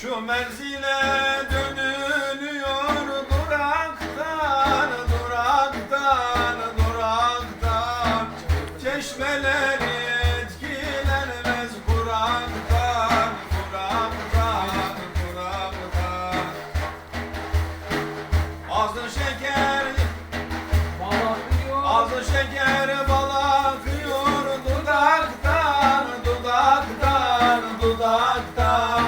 Şu menzile dönülüyor duraktan, duraktan, duraktan. Çeşmeler etkilenmez kuraktan, kuraktan, kuraktan Azlı şeker, azlı şeker balakıyor dudaktan, dudaktan, dudaktan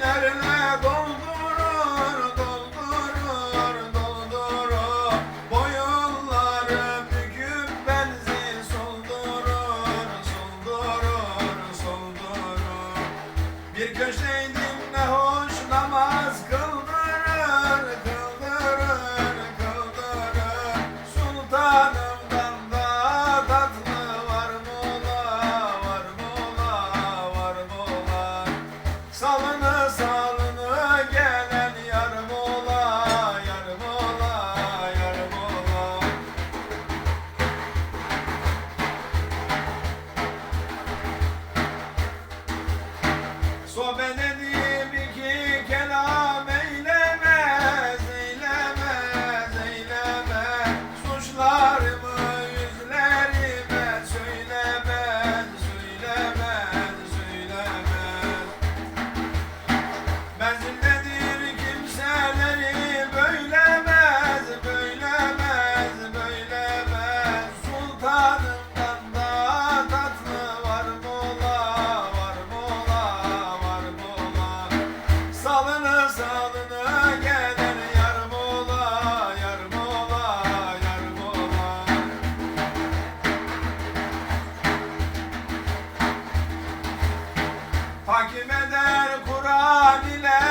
la la la. Canına sağlık Takip eder Kur'an ile